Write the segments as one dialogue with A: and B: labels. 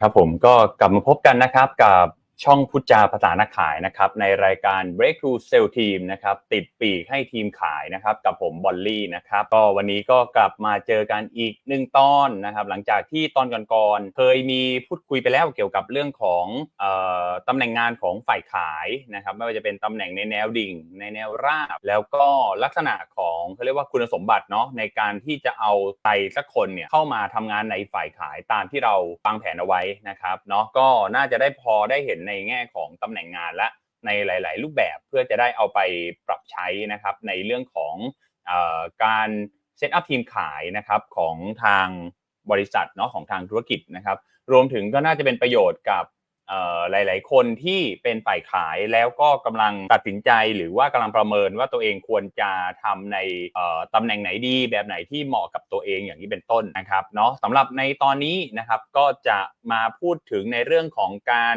A: ครับผมก็กลับมาพบกันนะครับกับ ช่องพุทธจาภาษานักขายนะครับในรายการ Breakthrough Sale Team นะครับติดปีกให้ทีมขายนะครับกับผมบอลลี่นะครับก็วันนี้ก็กลับมาเจอกันอีกหนึ่งตอนนะครับหลังจากที่ตอนก่อนๆเคยมีพูดคุยไปแล้วเกี่ยวกับเรื่องของออตำแหน่งงานของฝ่ายขายนะครับไม่ว่าจะเป็นตำแหน่งในแนวดิ่ง ในแนวราบ แล้วก็ลักษณะของเขาเรียกว่าคุณสมบัติเนาะในการที่จะเอาใครสักคนเนี่ยเข้ามาทำงานในฝ่ายขายตามที่เราวางแผนเอาไว้นะครับเนาะก็น่าจะได้พอได้เห็นในแง่ของตำแหน่งงานและในหลาย ๆ รูปแบบเพื่อจะได้เอาไปปรับใช้นะครับในเรื่องของอการเซตอัพทีมขายนะครับของทางบริษัทเนาะของทางธุรกิจนะครับ รวมถึงก็น่าจะเป็นประโยชน์กับ หลาย ๆ คนที่เป็นฝ่ายขายแล้วก็กำลังตัดสินใจหรือว่ากำลังประเมินว่าตัวเองควรจะทำในเอ่อตำแหน่งไหนดี แบบไหนที่เหมาะกับตัวเองอย่างนี้เป็นต้นนะครับเนาะสำหรับในตอนนี้นะครับก็จะมาพูดถึงในเรื่องของการ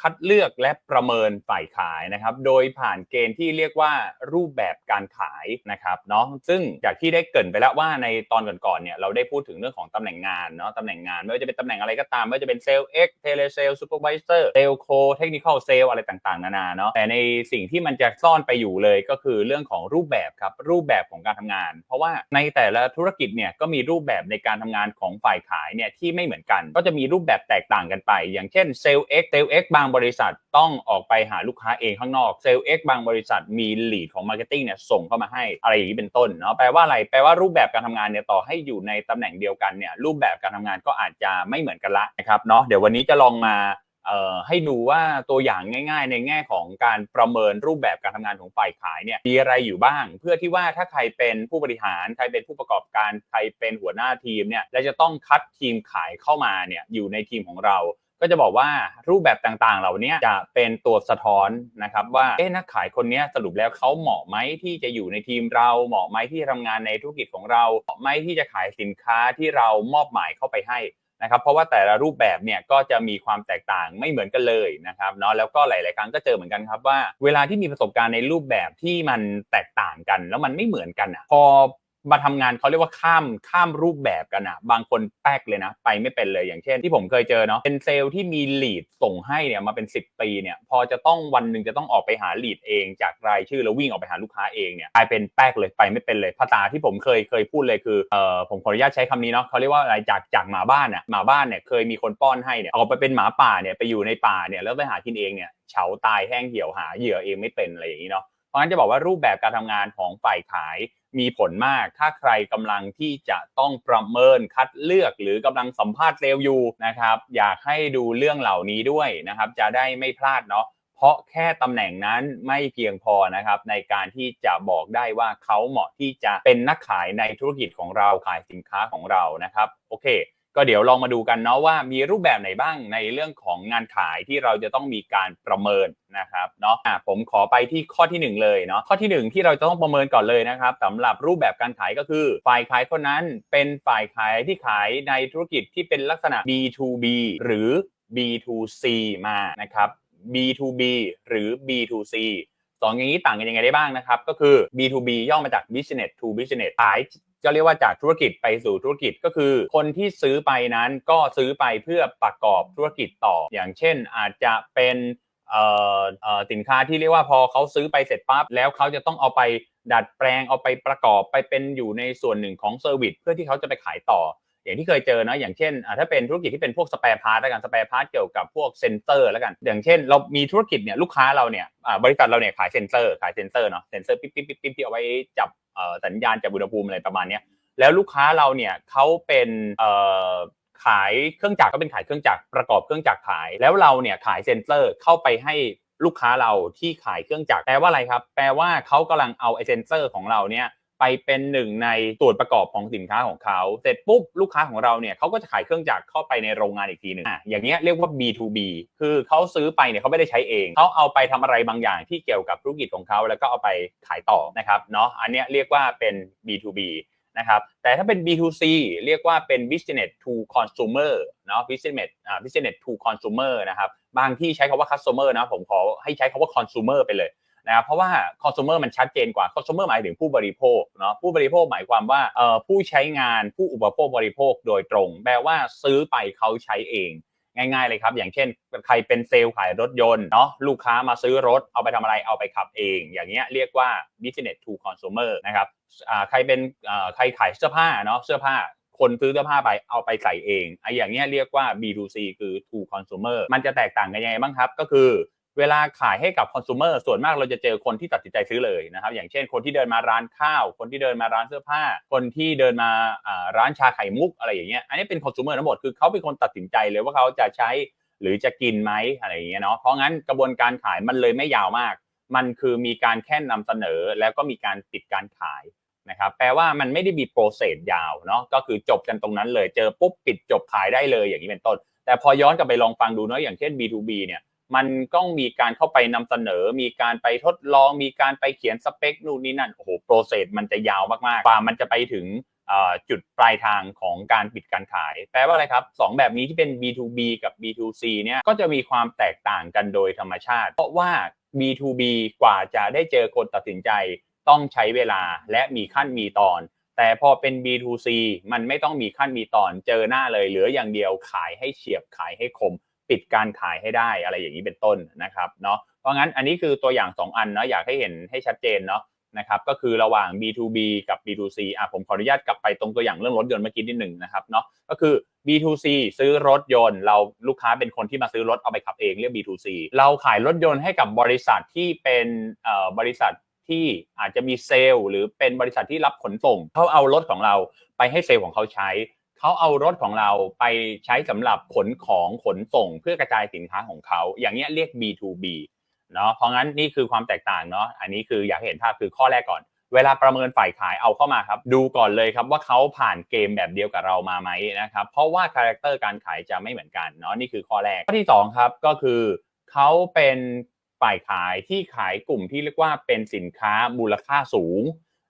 A: คัดเลือกและประเมินฝ่ายขายนะครับ โดยผ่านเกณฑ์ที่เรียกว่ารูปแบบการขายนะครับเนาะซึ่งจากที่ได้เกินไปแล้วว่าในตอนก่อนๆเนี่ยเราได้พูดถึงเรื่องของตำแหน่งงานเนาะตำแหน่งงานไม่ว่าจะเป็นตำแหน่งอะไรก็ตามไม่ว่าจะเป็นเซลล์ X เทเลเซลซูเปอร์ไวเซอร์เซลโคเทคนิคอลเซลอะไรต่างๆ นานาเนาะแต่ในสิ่งที่มันจะซ่อนไปอยู่เลยก็คือเรื่องของรูปแบบครับรูปแบบของการทำงาน เพราะว่าในแต่ละธุรกิจเนี่ยก็มีรูปแบบในการทำงานของฝ่ายขายเนี่ยที่ไม่เหมือนกัน ก็จะมีรูปแบบแตกต่างกันไป อย่างเช่นเซลล์ X เซลล์ X บางบริษัทต้องออกไปหาลูกค้าเองข้างนอกเซลล์ X บางบริษัทมีลีดของมาร์เก็ตติ้งเนี่ยส่งเข้ามาให้อะไรอย่างนี้เป็นต้นเนาะแปลว่าอะไรแปลว่ารูปแบบการทำงานเนี่ยต่อให้อยู่ในตำแหน่งเดียวกันเนี่ยรูปแบบการทำงานก็อาจจะไม่เหมือนกันละนะครับเนาะเดี๋ยววันนี้จะลองมา ให้ดูว่าตัวอย่างง่าย ๆ ในแง่ของการประเมินรูปแบบการทำงานของฝ่ายขายเนี่ยมีอะไรอยู่บ้าง เพื่อที่ว่าถ้าใครเป็นผู้บริหารใครเป็นผู้ประกอบการใครเป็นหัวหน้าทีมเนี่ยและจะต้องคัดทีมขายเข้ามาเนี่ยอยู่ในทีมของเราก็จะบอกว่ารูปแบบต่างๆ เหล่านี้จะเป็นตัวสะท้อนนะครับว่าเอ๊ะนักขายคนนี้สรุปแล้วเขาเหมาะไหมที่จะอยู่ในทีมเราเหมาะไหมที่จะทำงานในธุรกิจของเราเหมาะไหมที่จะขายสินค้าที่เรามอบหมายเข้าไปให้ นะครับเพราะว่าแต่ละรูปแบบเนี่ยก็จะมีความแตกต่างไม่เหมือนกันเลยนะครับเนาะแล้วก็หลาย ๆ ครั้งก็เจอเหมือนกันครับว่า เวลาที่มีประสบการณ์ในรูปแบบที่มันแตกต่างกัน แล้วมันไม่เหมือนกันอะพอ มาทำงานเขาเรียกว่าข้ามข้ามรูปแบบกันอะบางคนแป๊กเลยนะ ไปไม่เป็นเลยอย่างเช่น ที่ผมเคยเจอเนาะเป็นเซลล์ที่มีลีดส่งให้เนี่ยมาเป็น 10 ปีเนี่ยพอจะต้องวันหนึ่งจะต้องออกไปหาลีดเอง จากรายชื่อแล้ววิ่งออกไปหาลูกค้าเองเนี่ยกลายเป็นแป๊กเลยไปไม่เป็นเลยภาษาที่ผมเคยเคยพูดเลยคือเอ่อผมขออนุญาตใช้คำนี้เนาะเขาเรียกว่าอะไรจากจากหมาบ้านอะหมาบ้านเนี่ยเคยมีคนป้อนให้เนี่ยออกไปเป็นหมาป่าเนี่ยไปอยู่ในป่าเนี่ยแล้วไปหากินเองเนี่ยเฉาตายแห้งเหี่ยวหาเหยื่อเองไม่เป็นอะไรอย่างนี้เนาะ ราะฉะนั้นจะบอกว่ารูปแบบการทำงานของฝ่ายขายมีผลมาก ถ้าใครกำลังที่จะต้องประเมินคัดเลือก หรือกำลังสัมภาษณ์เซลล์อยู่นะครับอยากให้ดูเรื่องเหล่านี้ด้วยนะครับจะได้ไม่พลาดเนาะเพราะแค่ตำแหน่งนั้นไม่เพียงพอนะครับในการที่จะบอกได้ว่าเขาเหมาะที่จะเป็นนักขายในธุรกิจของเราขายสินค้าของเรานะครับโอเค ก็เดี๋ยวลองมาดูกันเนาะว่ามีรูปแบบไหนบ้างในเรื่องของงานขายที่เราจะต้องมีการประเมินนะครับเนาะผมขอไปที่ข้อที่ 1 เลยเนาะข้อที่ 1 ที่เราจะต้องประเมินก่อนเลยนะครับสำหรับรูปแบบการขายก็คือ ฝ่ายขายคนนั้นเป็นฝ่ายขายที่ขายในธุรกิจที่เป็นลักษณะ B2B หรือ B2C มานะครับ B2B หรือ B2C สองอย่างนี้ต่างกันยังไงได้บ้างนะครับ ก็คือ B2B ย่อมาจาก business to business ขาย ก็เรียกว่าจากธุรกิจไปสู่ธุรกิจก็คือ คนที่ซื้อไปนั้นก็ซื้อไปเพื่อประกอบธุรกิจต่อ อย่างเช่นอาจจะเป็นสินค้าที่เรียกว่าพอเขาซื้อไปเสร็จปั๊บแล้วเขาจะต้องเอาไปดัดแปลงเอาไปประกอบไปเป็นอยู่ในส่วนหนึ่งของเซอร์วิสเพื่อที่เขาจะไปขายต่อ อย่างที่เคยเจอนะอย่างเช่นถ้าเป็นธุรกิจที่เป็นพวกสเปร์พาร์ทแล้วกันสเปร์พาร์ทเกี่ยวกับพวกเซนเซอร์แล้วกัน อย่างเช่น เรามีธุรกิจเนี่ยลูกค้าเราเนี่ยบริษัทเราเนี่ยขายเซนเซอร์ขายเซนเซอร์เนาะเซนเซอร์ปิ๊บปิ๊บปิ๊บปิ๊บที่เอาไว้จับสัญญาณจับอุณหภูมิอะไรประมาณนี้แล้วลูกค้าเราเนี่ยเขาเป็นขายเครื่องจักรก็เป็นขายเครื่องจักรประกอบเครื่องจักรขาย แล้วเราเนี่ยขายเซนเซอร์เข้าไปให้ลูกค้าเราที่ขายเครื่องจักรแปลว่าอะไรครับ แปลว่าเขากำลังเอาไอเซนเซอร์ของเราเนี่ย ไปเป็นหนึ่งในส่วนประกอบของสินค้าของเขาเสร็จปุ๊บลูกค้าของเราเนี่ยเขาก็จะขายเครื่องจักรเข้าไปในโรงงานอีกทีหนึ่งอะอย่างเงี้ยเรียกว่า B2B คือเขาซื้อไปเนี่ยเขาไม่ได้ใช้เองเขาเอาไปทำอะไรบางอย่างที่เกี่ยวกับธุรกิจของเขาแล้วก็เอาไปขายต่อนะครับเนาะอันเนี้ยเรียกว่าเป็น B2B นะครับแต่ถ้าเป็น B2C เรียกว่าเป็น business to consumer เนาะ business อ่า business to consumer นะครับบางที่ใช้คาว่า customer นะผมขอให้ใช้คาว่า consumer ไปเลย นะครับเพราะว่า consumer มันชัดเจนกว่า consumer หมายถึงผู้บริโภคเนาะผู้บริโภคหมายความว่าเอ่อผู้ใช้งานผู้อุปโภคบริโภคโดยตรง แปลว่าซื้อไปเขาใช้เองง่ายๆเลยครับ อย่างเช่น ใครเป็นเซลล์ขายรถยนต์เนาะลูกค้ามาซื้อรถเอาไปทำอะไรเอาไปขับเอง อย่างเงี้ยเรียกว่า business to consumer นะครับใครเป็นใครขายเสื้อผ้าเนาะเสื้อผ้าคนซื้อเสื้อผ้าไปเอาไปใส่เองไอ้อย่างเงี้ยเรียกว่า B2C คือ to consumer มันจะแตกต่างกันยังไงบ้างครับ ก็คือ เวลาขายให้กับ consumer ส่วนมากเราจะเจอคนที่ตัดสินใจซื้อเลยนะครับ อย่างเช่นคนที่เดินมาร้านข้าว คนที่เดินมาร้านเสื้อผ้า คนที่เดินมาอ่าร้านชาไข่มุกอะไรอย่างเงี้ย อันนี้เป็น consumer ทั้งหมด คือเขาเป็นคนตัดสินใจเลยว่าเขาจะใช้หรือจะกินไหมอะไรอย่างเงี้ยเนาะ เพราะงั้นกระบวนการขายมันเลยไม่ยาวมาก มันคือมีการแค่นำเสนอแล้วก็มีการปิดการขายนะครับ แปลว่ามันไม่ได้มีโปรเซสยาวเนาะ ก็คือจบกันตรงนั้นเลย เจอปุ๊บปิดจบขายได้เลยอย่างนี้เป็นต้น แต่พอย้อนกลับไปลองฟังดูเนาะ อย่างเช่น B2B เนี่ย มันต้องมีการเข้าไปนำเสนอ มีการไปทดลอง มีการไปเขียนสเปคนู่นนี่นั่น โอ้โห โปรเซสมันจะยาวมากๆกว่ามันจะไปถึงจุดปลายทางของการปิดการขาย แปลว่าอะไรครับสองแบบนี้ที่เป็น B2B กับ B2C เนี่ย ก็จะมีความแตกต่างกันโดยธรรมชาติ เพราะว่า B2B กว่าจะได้เจอคนตัดสินใจ ต้องใช้เวลาและมีขั้นมีตอน แต่พอเป็น B2C มันไม่ต้องมีขั้นมีตอน เจอหน้าเลยเหลืออย่างเดียวขายให้เฉียบขายให้คม ปิดการขายให้ได้อะไรอย่างนี้เป็นต้นนะครับเนาะเพราะงั้นอันนี้คือตัวอย่าง 2 อันเนาะอยากให้เห็นให้ชัดเจนเนาะนะครับก็คือระหว่าง B2B กับ B2C อะผมขออนุญาตกลับไปตรงตัวอย่างเรื่องรถยนต์เมื่อกี้นิดหนึ่งนะครับเนาะก็คือ B2C ซื้อรถยนต์ เราลูกค้าเป็นคนที่มาซื้อรถเอาไปขับเองเรียก B2C เราขายรถยนต์ให้กับบริษัทที่เป็นเอ่อบริษัทที่อาจจะมีเซลล์ หรือเป็นบริษัทที่รับขนส่งเขาเอารถของเราไปให้เซลล์ของเขาใช้ เขาเอารถของเราไปใช้สำหรับขนของขนส่งเพื่อกระจายสินค้าของเขา อย่างเงี้ยเรียก B2B เนาะเพราะงั้นนี่คือความแตกต่างเนาะอันนี้คืออยากเห็นภาพคือข้อแรกก่อน เวลาประเมินฝ่ายขายเอาเข้ามาครับ ดูก่อนเลยครับว่าเขาผ่านเกมแบบเดียวกับเรามาไหมนะครับเพราะว่าคาแรคเตอร์การขายจะไม่เหมือนกันเนาะนี่คือข้อแรกข้อที่2ครับก็คือเขาเป็นฝ่ายขายที่ขายกลุ่มที่เรียกว่าเป็นสินค้ามูลค่าสูง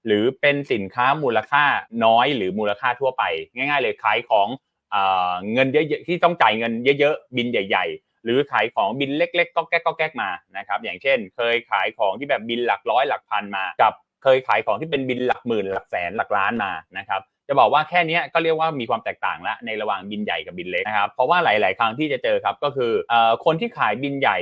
A: หรือเป็นสินค้ามูลค่าน้อยหรือมูลค่าทั่วไป ง่าย ๆ เลยขายของเงินเยอะๆที่ต้องจ่ายเงินเยอะๆบินใหญ่ ๆ หรือขายของบินเล็กๆก็แก๊กก็แก๊กมานะครับอย่างเช่น เคยขายของที่แบบบินหลักร้อยหลักพันมา กับเคยขายของที่เป็นบินหลักหมื่นหลักแสนหลักล้านมานะครับจะบอกว่าแค่นี้ก็เรียกว่ามีความแตกต่างล้วในระหว่างบินใหญ่กับบินเล็กนะครับเพราะว่าหลาย ๆ ครั้งที่จะเจอครับก็คือคนที่ขายบินใหญ่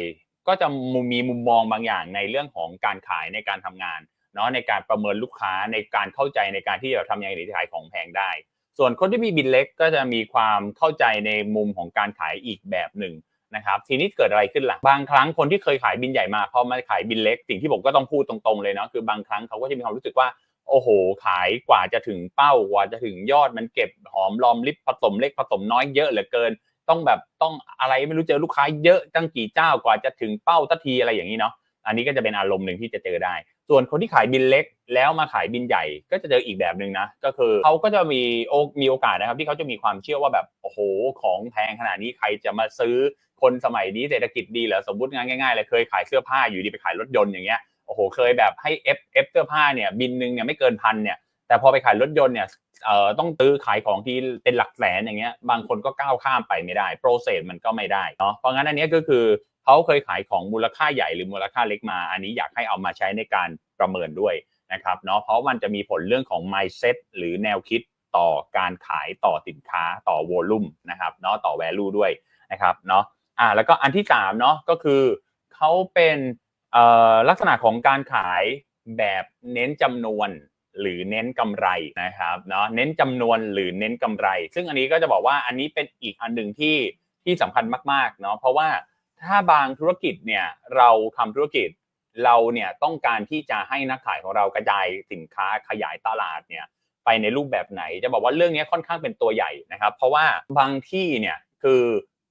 A: ก็จะมีมุมมองบางอย่างในเรื่องของการขายในการทำงาน เนาะในการประเมินลูกค้าในการเข้าใจในการที่จะทำยังไงถึงขายของแพงได้ ส่วนคนที่มีบินเล็กก็จะมีความเข้าใจในมุมของการขายอีกแบบหนึ่งนะครับทีนี้เกิดอะไรขึ้นล่ะบางครั้งคนที่เคยขายบินใหญ่มาพอมาขายบินเล็ก สิ่งที่ผมก็ต้องพูดตรงๆเลยเนาะคือบางครั้งเขาก็จะมีความรู้สึกว่าโอ้โห ขายกว่าจะถึงเป้ากว่าจะถึงยอดมันเก็บหอมรอมริบผสมเล็กผสมน้อยเยอะเหลือเกิน ต้องแบบต้องอะไรไม่รู้เจอลูกค้าเยอะตั้งกี่เจ้ากว่าจะถึงเป้าทัทีอะไรอย่างนี้เนาะอันนี้ก็จะเป็นอารมณ์หนึ่งที่จะเจอได้ ส่วนคนที่ขายบินเล็กแล้วมาขายบินใหญ่ก็จะเจออีกแบบหนึ่งนะ ก็คือเขาก็จะมีโอมีโอกาสนะครับ ที่เขาจะมีความเชื่อว่าแบบโอ้โหของแพงขนาดนี้ใครจะมาซื้อคนสมัยนี้เศรษฐกิจดีเหรอสมมติงานง่ายๆเลยเคยขายเสื้อผ้าอยู่ดีไปขายรถยนต์อย่างเงี้ยโอ้โหเคยแบบให้เอฟเอฟเสื้อผ้าเนี่ยบินหนึ่งเนี่ยไม่เกินพันเนี่ย แต่พอไปขายรถยนต์เนี่ยเอ่อต้องซื้อขายของที่เป็นหลักแสนอย่างเงี้ยบางคนก็ก้าวข้ามไปไม่ได้โปรเซสมันก็ไม่ได้เนาะเพราะงั้นอันนี้ก็คือเขาเคยขายของมูลค่าใหญ่หรือมูลค่าเล็กมา อันนี้อยากให้เอามาใช้ในการประเมินด้วยนะครับเนาะเพราะมันจะมีผลเรื่องของ mindset หรือแนวคิดต่อการขายต่อสินค้าต่อ volume นะครับเนาะต่อ value ด้วยนะครับเนาะอ่าแล้วก็อันที่3เนาะก็คือเขาเป็นเอ่อลักษณะของการขายแบบเน้นจำนวน หรือเน้นกำไรนะครับเนาะเน้นจำนวนหรือเน้นกำไร ซึ่งอันนี้ก็จะบอกว่าอันนี้เป็นอีกอันหนึ่งที่ที่สำคัญมากๆเนาะเพราะว่าถ้าบางธุรกิจเนี่ยเราทำธุรกิจเราเนี่ยต้องการที่จะให้นักขายของเรากระจายสินค้าขยายตลาดเนี่ยไปในรูปแบบไหน จะบอกว่าเรื่องนี้ค่อนข้างเป็นตัวใหญ่นะครับ เพราะว่าบางที่เนี่ยคือ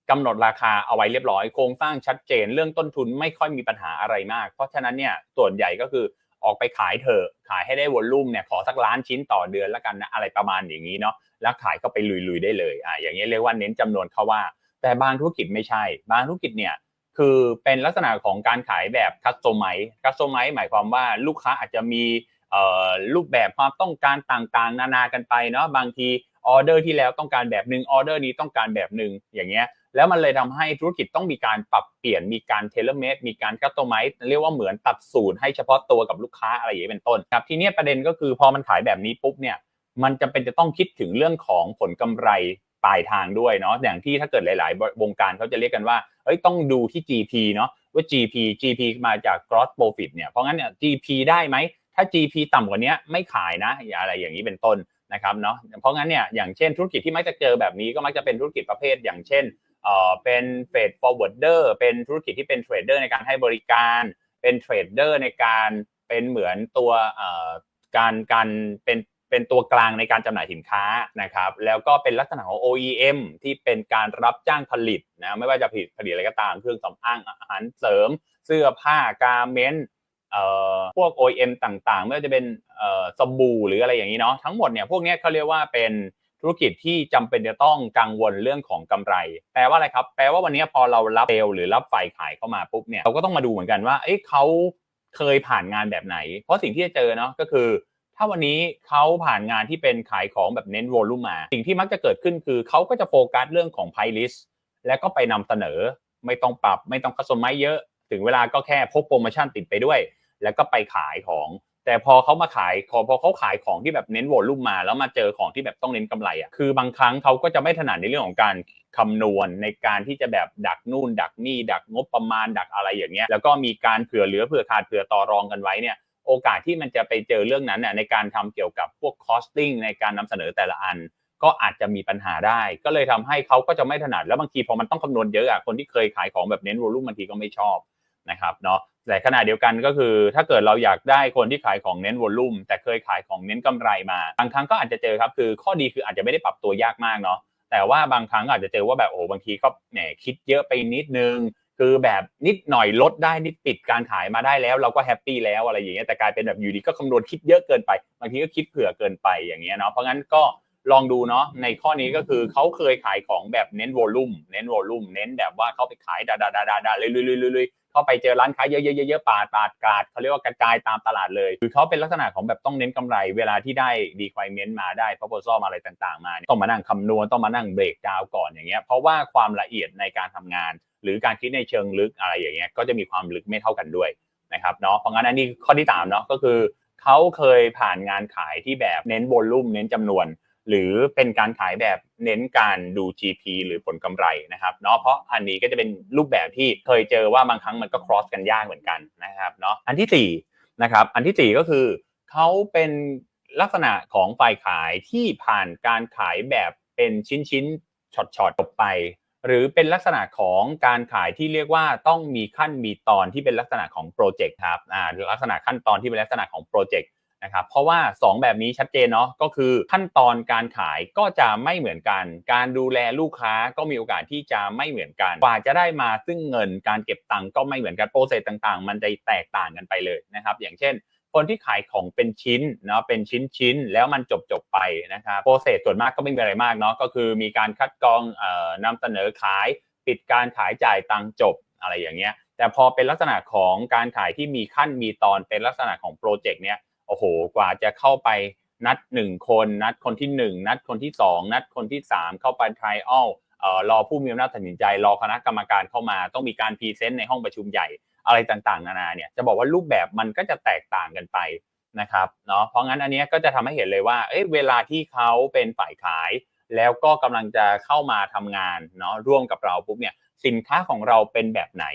A: กำหนดราคาเอาไว้เรียบร้อยโครงสร้างชัดเจน เรื่องต้นทุนไม่ค่อยมีปัญหาอะไรมาก เพราะฉะนั้นเนี่ยส่วนใหญ่ก็คือ ออกไปขายเถอะขายให้ได้วอลลุ่มเนี่ยขอสักล้านชิ้นต่อเดือนแล้วกันนะอะไรประมาณอย่างนี้เนาะแล้วขายก็ไปลุยๆได้เลยอ่าอย่างนี้เรียกว่าเน้นจำนวนเขาว่า แต่บางธุรกิจไม่ใช่ บางธุรกิจเนี่ยคือเป็นลักษณะของการขายแบบคัสโตมไมซ์คัสโตมไมซ์หมายความว่าลูกค้าอาจจะมีรูปแบบความต้องการต่างๆ นานากันไปเนาะบางทีออเดอร์ที่แล้วต้องการแบบหนึ่งออเดอร์นี้ต้องการแบบหนึ่งอย่างเงี้ย แล้วมันเลยทำให้ธุรกิจต้องมีการปรับเปลี่ยนมีการเทเลเมดมีการคัสโตไมซ์เรียกว่าเหมือนตัดสูตรให้เฉพาะตัวกับลูกค้าอะไรอย่างนี้เป็นต้นครับทีนี้ประเด็นก็คือพอมันขายแบบนี้ปุ๊บเนี่ยมันจะเป็นจะต้องคิดถึงเรื่องของผลกำไรปลายทางด้วยเนาะอย่างที่ถ้าเกิดหลาย ๆ วงการเขาจะเรียกกันว่าเอ้ยต้องดูที่ GP เนาะว่า GP GP มาจาก gross profit เนี่ยเพราะงั้นเนี่ย GP ได้ไหมถ้า GP ต่ำกว่านี้ไม่ขายนะอะไรอย่างนี้เป็นต้นนะครับเนาะเพราะงั้นเนี่ยอย่างเช่นธุรกิจที่มักจะเจอแบบนี้ก็มักจะเป็นธุรกิจประเภทอย่างเช่น เออเป็นเฟดฟอร์เวิร์ดเดอร์เป็นธุรกิจที่เป็นเทรดเดอร์ในการให้บริการ เป็นเทรดเดอร์ในการเป็นเหมือนตัวการการเป็นเป็นตัวกลางในการจำหน่ายสินค้านะครับ แล้วก็เป็นลักษณะของ OEM ที่เป็นการรับจ้างผลิตนะไม่ว่าจะผลิตผลิตอะไรก็ตามเครื่องสำอางอาหารเสริม เสื้อผ้าการเมนต์เอ่อพวก OEM ต่างๆ ไม่ว่าจะเป็นเอ่อสบู่หรืออะไรอย่างนี้เนาะทั้งหมดเนี่ยพวกนี้เขาเรียกว่าเป็น ธุรกิจที่จำเป็นจะต้องกังวลเรื่องของกำไร แปลว่าอะไรครับ แปลว่าวันนี้พอเรารับเซลหรือรับฝ่ายขายเข้ามาปุ๊บเนี่ย เราก็ต้องมาดูเหมือนกันว่า เอ้ยเขาเคยผ่านงานแบบไหน เพราะสิ่งที่จะเจอเนาะก็คือ ถ้าวันนี้เขาผ่านงานที่เป็นขายของแบบเน้นโวลูมมา สิ่งที่มักจะเกิดขึ้นคือเขาก็จะโฟกัสเรื่องของไพลิสแล้วก็ไปนำเสนอ ไม่ต้องปรับ ไม่ต้องคัสตอมไมเยอะ ถึงเวลาก็แค่พกโปรโมชั่นติดไปด้วย แล้วก็ไปขายของ แต่พอเขามาขายพอเขาขายของที่แบบเน้นโวลูมมา แล้วมาเจอของที่แบบต้องเน้นกำไรอะคือบางครั้งเขาก็จะไม่ถนัดในเรื่องของการคำนวณในการที่จะแบบดักนู่น ดักนี่ ดักงบประมาณดักอะไรอย่างเงี้ยแล้วก็มีการเผื่อเหลือเผื่อขาดเผื่อต่อรองกันไว้เนี่ยโอกาสที่มันจะไปเจอเรื่องนั้นน่ะในการทำเกี่ยวกับพวก costing ในการนำเสนอแต่ละอัน ก็อาจจะมีปัญหาได้ ก็เลยทำให้เขาก็จะไม่ถนัดแล้วบางทีพอมันต้องคำนวณเยอะอะคนที่เคยขายของแบบเน้นวอลุ่มบางทีก็ไม่ชอบนะครับเนาะ แต่ขณะเดียวกันก็คือ ถ้าเกิดเราอยากได้คนที่ขายของเน้นวอลลุ่มแต่เคยขายของเน้นกำไรมาบางครั้งก็อาจจะเจอครับคือข้อดีคืออาจจะไม่ได้ปรับตัวยากมากเนาะแต่ว่าบางครั้งอาจจะเจอว่าแบบโอ้บางทีก็แหมคิดเยอะไปนิดนึงคือแบบนิดหน่อยลดได้นิดปิดการขายมาได้แล้ว เราก็แฮปปี้แล้วอะไรอย่างเงี้ยแต่กลายเป็นแบบอยู่ดีก็คำนวณคิดเยอะเกินไปบางทีก็คิดเผื่อเกินไปอย่างเงี้ยเนาะเพราะงั้นก็ลองดูเนาะในข้อนี้ก็คือเขาเคยขายของแบบเน้นโวลุ่มเน้นโวลุ่มเน้นแบบว่าเขาไปขายดาดาดาดาเลยเลยเลย เข้าไปเจอร้านค้าเยอะๆเยอะๆปาดปาดกาดเขาเรียกว่ากระจายตามตลาดเลย คือเขาเป็นลักษณะของแบบต้องเน้นกำไร เวลาที่ได้ดีควายเมนต์มาได้ proposal มาอะไรต่างๆ มาต้องมานั่งคำนวณต้องมานั่งเบรกดาวก่อนอย่างเงี้ยเพราะว่าความละเอียดในการทำงาน หรือการคิดในเชิงลึกอะไรอย่างเงี้ยก็จะมีความลึกไม่เท่ากันด้วยนะครับเนาะเพราะงั้นอันนี้ข้อที่3เนาะก็คือเขาเคยผ่านงานขายที่แบบเน้นโวลุ่มเน้นจำนวน หรือเป็นการขายแบบเน้นการดู GP หรือผลกำไรนะครับเนาะเพราะอันนี้ก็จะเป็นรูปแบบที่เคยเจอว่าบางครั้งมันก็ cross กันยากเหมือนกันนะครับเนาะอันที่4นะครับอันที่4ก็คือเขาเป็นลักษณะของฝ่ายขายที่ผ่านการขายแบบเป็นชิ้นๆช็อตๆจบไป หรือเป็นลักษณะของการขายที่เรียกว่าต้องมีขั้นมีตอนที่เป็นลักษณะของโปรเจกต์ครับอ่าลักษณะขั้นตอนที่เป็นลักษณะของโปรเจกต์ นะครับเพราะว่า 2 แบบนี้ชัดเจนเนาะก็คือขั้นตอนการขายก็จะไม่เหมือนกัน การดูแลลูกค้าก็มีโอกาสที่จะไม่เหมือนกันกว่าจะได้มาซึ่งเงินการเก็บตังค์ก็ไม่เหมือนกันโปรเซสต่างๆ มันจะแตกต่างกันไปเลยนะครับอย่างเช่นคนที่ขายของเป็นชิ้นเนาะเป็นชิ้นชิ้นๆแล้วมันจบจบไปนะครับโปรเซสส่วนมากก็ไม่มีอะไรมากเนาะก็คือมีการคัดกรองเอ่อนำเสนอขายปิดการขายจ่ายตังค์จบอะไรอย่างเงี้ยแต่พอเป็นลักษณะของการขายที่มีขั้นมีตอนเป็นลักษณะของโปรเจกต์เนี้ย โอ้โห กว่าจะเข้าไปนัด1คนนัดคนที่1นัดคนที่2นัดคนที่3เข้าไป trial เอ่อรอผู้มีอำนาจตัดสินใจ รอคณะกรรมการเข้ามาต้องมีการพรีเซนต์ในห้องประชุมใหญ่อะไรต่างๆ นานาเนี่ยจะบอกว่ารูปแบบมันก็จะแตกต่างกันไปนะครับเนาะเพราะงั้นอันนี้ก็จะทำให้เห็นเลยว่าเอ้ยเวลาที่เขาเป็นฝ่ายขาย แล้วก็กำลังจะเข้ามาทำงานเนาะร่วมกับเราปุ๊บเนี่ยสินค้าของเราเป็นแบบไหน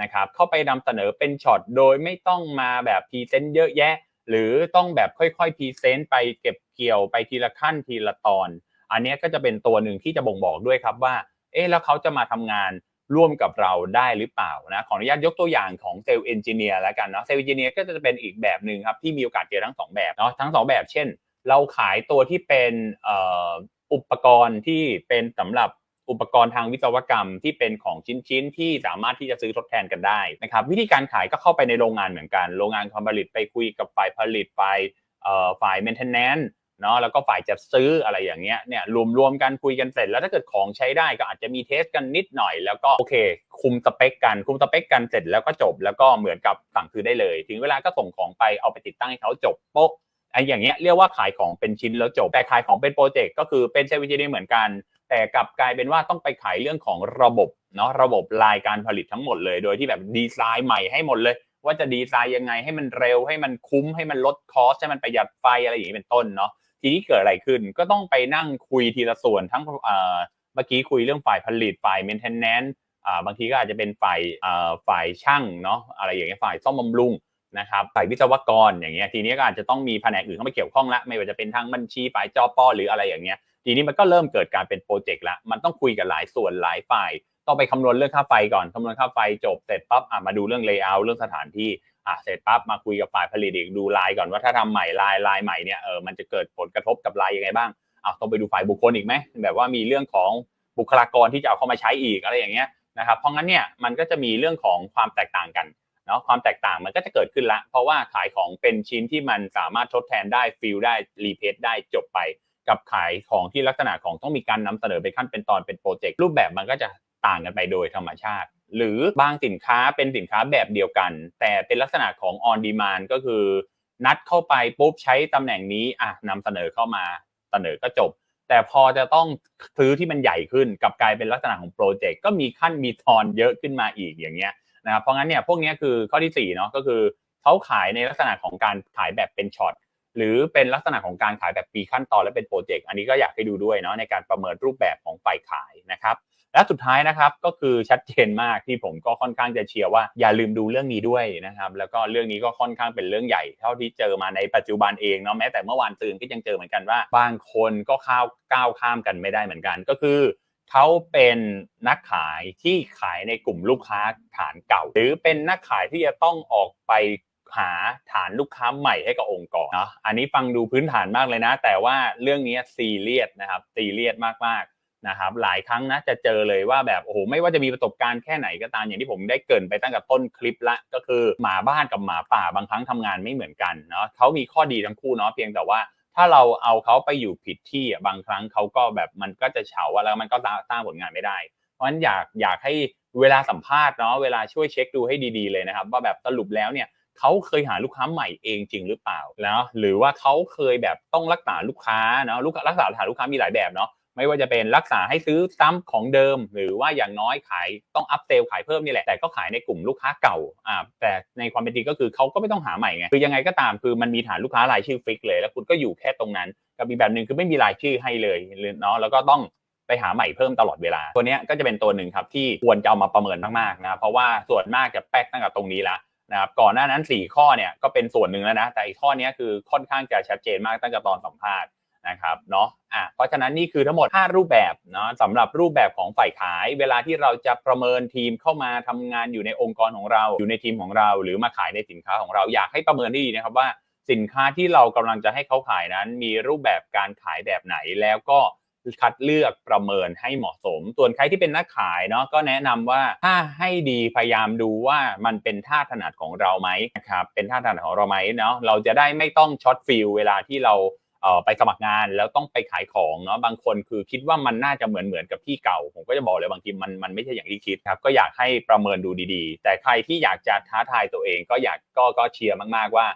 A: นะครับเข้าไปนำเสนอเป็นช็อตโดยไม่ต้องมาแบบพรีเซนต์เยอะแยะ หรือต้องแบบค่อยๆพรีเซนต์ไปเก็บเกี่ยวไปทีละขั้นทีละตอน อันนี้ก็จะเป็นตัวหนึ่งที่จะบ่งบอกด้วยครับว่า เอ๊ะแล้วเขาจะมาทำงานร่วมกับเราได้หรือเปล่านะขออนุญาตยกตัวอย่างของเซลล์เอนจิเนียร์แล้วกันเนาะเซลล์เอนจิเนียร์ก็จะเป็นอีกแบบหนึ่งครับที่มีโอกาสเจอทั้งสองแบบเนาะทั้งสองแบบ เช่น เราขายตัวที่เป็นอุปกรณ์ที่เป็นสำหรับ อุปกรณ์ทางวิศวกรรมที่เป็นของชิ้นๆที่สามารถที่จะซื้อทดแทนกันได้นะครับวิธีการขายก็เข้าไปในโรงงานเหมือนกัน โรงงานความผลิตไปคุยกับฝ่ายผลิตฝ่ายฝ่าย maintenance เนาะแล้วก็ฝ่ายจัดซื้ออะไรอย่างเงี้ยเนี่ยรวมๆกันคุยกันเสร็จแล้วถ้าเกิดของใช้ได้ก็อาจจะมีเทสกันนิดหน่อย แล้วก็โอเค คุมสเปคกันคุมสเปคกันเสร็จแล้วก็จบ แล้วก็เหมือนกับสั่งซื้อได้เลย ถึงเวลาก็ส่งของไปเอาไปติดตั้งให้เขาจบโป๊ะไอ้อย่างเงี้ยเรียกว่าขายของเป็นชิ้นแล้วจบแต่ขายของเป็นโปรเจกต์ก็คือเป็นเซอร์วิสนี้เหมือนกัน แต่กลับกลายเป็นว่าต้องไปขายเรื่องของระบบเนาะระบบลายการผลิตทั้งหมดเลย โดยที่แบบดีไซน์ใหม่ให้หมดเลย ว่าจะดีไซน์ยังไงให้มันเร็วให้มันคุ้มให้มันลดคอสให้มันประหยัดไฟอะไรอย่างนี้เป็นต้นเนาะทีนี้เกิดอะไรขึ้นก็ต้องไปนั่งคุยทีละส่วนทั้งเอ่อเมื่อกี้คุยเรื่องฝ่ายผลิตฝ่าย maintenance อ่าบางทีก็อาจจะเป็นฝ่ายอ่าฝ่ายช่างเนาะอะไรอย่างเงี้ยฝ่ายซ่อมบำรุงนะครับฝ่ายวิศวกรอย่างเงี้ยทีนี้ก็อาจจะต้องมีแผนกอื่นเข้ามาเกี่ยวข้องละไม่ว่าจะเป็นทางบัญชีฝ่ายจอปอหรืออะไรอย่างเงี้ย ทีนี้มันก็เริ่มเกิดการเป็นโปรเจกต์ละมันต้องคุยกับหลายส่วนหลายฝ่าย ต้องไปคำนวณเรื่องค่าไฟก่อนคำนวณค่าไฟจบเสร็จปั๊บอะมาดูเรื่องเลเยอร์เรื่องสถานที่อะเสร็จปั๊บมาคุยกับฝ่ายผลิตอีกดูลายก่อนว่าถ้าทำใหม่ลายลายใหม่เนี่ยเออมันจะเกิดผลกระทบกับลายยังไงบ้างอะต้องไปดูฝ่ายบุคคลอีกไหมแบบว่ามีเรื่องของบุคลากรที่จะเอาเข้ามาใช้อีกอะไรอย่างเงี้ยนะครับเพราะงั้นเนี่ยมันก็จะมีเรื่องของความแตกต่างกันเนาะความแตกต่างมันก็จะเกิดขึ้นละ เพราะว่าขายของเป็นชิ้นที่มันสามารถทดแทนได้ฟิลได้รีเพทได้จบไป กับขายของที่ลักษณะของต้องมีการนำเสนอเป็นขั้นเป็นตอนเป็นโปรเจกต์รูปแบบมันก็จะต่างกันไปโดยธรรมชาติ หรือบางสินค้าเป็นสินค้าแบบเดียวกัน แต่เป็นลักษณะของ on demand ก็คือ นัดเข้าไปปุ๊บใช้ตำแหน่งนี้อะนำเสนอเข้ามาเสนอก็จบ แต่พอจะต้องซื้อที่มันใหญ่ขึ้นกับกลายเป็นลักษณะของโปรเจกต์ก็มีขั้นมีตอนเยอะขึ้นมาอีกอย่างเงี้ยนะครับเพราะงั้นเนี่ยพวกนี้คือข้อที่4เนาะก็คือเขาขายในลักษณะของการขายแบบเป็นช็อต หรือเป็นลักษณะของการขายแบบปีขั้นตอนและเป็นโปรเจกต์อันนี้ก็อยากให้ดูด้วยเนาะในการประเมินรูปแบบของฝ่ายขายนะครับและสุดท้ายนะครับก็คือชัดเจนมากที่ผมก็ค่อนข้างจะเชียร์ว่าอย่าลืมดูเรื่องนี้ด้วยนะครับแล้วก็เรื่องนี้ก็ค่อนข้างเป็นเรื่องใหญ่ เท่าที่เจอมาในปัจจุบันเองเนาะแม้แต่เมื่อวานตื่นก็ยังเจอเหมือนกันว่าบางคนก็ข้าวก้าวข้ามกันไม่ได้เหมือนกัน ก็คือเขาเป็นนักขายที่ขายในกลุ่มลูกค้าฐานเก่า หรือเป็นนักขายที่จะต้องออกไป หาฐานลูกค้าใหม่ให้กับองค์กรเนาะอันนี้ฟังดูพื้นฐานมากเลยนะ แต่ว่าเรื่องนี้ซีเรียสนะครับซีเรียสมากๆนะครับหลายครั้งนะจะเจอเลยว่าแบบโอ้โหไม่ว่าจะมีประสบการณ์แค่ไหนก็ตามอย่างที่ผมได้เกรินไปตั้งแต่ต้นคลิปละก็คือหมาบ้านกับหมาป่าบางครั้งทำงานไม่เหมือนกันเนาะเขามีข้อดีทั้งคู่เนาะเพียงแต่ว่าถ้าเราเอาเขาไปอยู่ผิดที่อะบางครั้งเขาก็แบบมันก็จะเฉาอะแล้วมันก็สร้างผลงานไม่ได้ เพราะฉะนั้นอยากอยากให้เวลาสัมภาษณ์เนาะเวลาช่วยเช็คดูให้ดี ๆเลยนะครับ ว่าแบบสรุปแล้วเนี่ย เขาเคยหาลูกค้าใหม่เองจริงหรือเปล่าแล้วหรือว่าเขาเคยแบบต้องรักษาลูกค้าเนาะลูกรักษาฐานลูกค้ามีหลายแบบเนาะไม่ว่าจะเป็นรักษาให้ซื้อซ้ำของเดิม หรือว่าอย่างน้อยขายต้องอัพเซลขายเพิ่มนี่แหละแต่ก็ขายในกลุ่มลูกค้าเก่าอ่าแต่ในความเป็นจริงก็คือเขาก็ไม่ต้องหาใหม่ไงคือยังไงก็ตามคือมันมีฐานลูกค้ารายชื่อฟิกเลย แล้วคุณก็อยู่แค่ตรงนั้นกับอีกแบบหนึ่งคือไม่มีรายชื่อให้เลยเนาะแล้วก็ต้องไปหาใหม่เพิ่มตลอดเวลา ตัวเนี้ยก็จะเป็นตัวหนึ่งครับที่ควรจะเอามาประเมินมากๆนะเพราะว่าส่วนมากจะแป๊กตั้งแต่ตรงนี้ละ นะครับก่อนหน้านั้น 4 ข้อเนี่ยก็เป็นส่วนหนึ่งแล้วนะ แต่อีกข้อนี้คือค่อนข้างจะชัดเจนมากตั้งแต่ตอนสัมภาษณ์นะครับเนาะอะเพราะฉะนั้นนี่คือทั้งหมด 5 รูปแบบเนาะสำหรับรูปแบบของฝ่ายขาย เวลาที่เราจะประเมินทีมเข้ามาทำงานอยู่ในองค์กรของเราอยู่ในทีมของเรา หรือมาขายในสินค้าของเราอยากให้ประเมินดีนะครับว่าสินค้าที่เรากำลังจะให้เขาขายนั้น มีรูปแบบการขายแบบไหนแล้วก็ คัดเลือกประเมินให้เหมาะสม ส่วนใครที่เป็นนักขายเนาะก็แนะนำว่าถ้าให้ดีพยายามดูว่ามันเป็นท่าถนัดของเราไหมนะครับเป็นท่าถนัดของเราไหมเนาะเราจะได้ไม่ต้องช็อตฟิลเวลาที่เราเออไปสมัครงานแล้วต้องไปขายของเนาะบางคนคือคิดว่ามันน่าจะเหมือนเหมือนกับที่เก่า ผมก็จะบอกเลยบางทีมันมันไม่ใช่อย่างที่คิดครับก็อยากให้ประเมินดูดีๆ แต่ใครที่อยากจะท้าทายตัวเองก็อยากก็ก็เชียร์มากๆว่า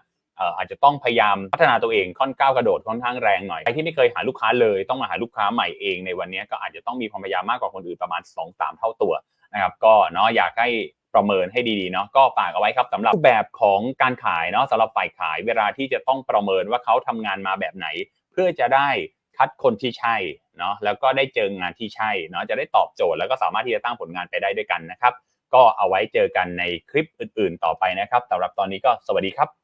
A: อ่ออาจจะต้องพยายามพัฒนาตัวเองค่อนก้าวกระโดดค่อนข้างแรงหน่อยใครที่ไม่เคยหาลูกค้าเลยต้องมาหาลูกค้าใหม่เองในวันนี้ก็อาจจะต้องมีความพยายามมากกว่าคนอื่นประมาณ 2-3 เท่าตัวนะครับก็เนาะอยากให้ประเมินให้ดีๆเนาะก็ฝากเอาไว้ครับสำหรับแบบของการขายเนาะสำหรับฝ่ายขายเวลาที่จะต้องประเมินว่าเขาทำงานมาแบบไหน เพื่อจะได้คัดคนที่ใช่เนาะแล้วก็ได้เจองานที่ใช่เนาะจะได้ตอบโจทย์แล้วก็สามารถที่จะตั้งผลงานไปได้ด้วยกันนะครับ ก็เอาไว้เจอกันในคลิปอื่น ๆ ต่อไปนะครับสำหรับตอนนี้ก็สวัสดีครับ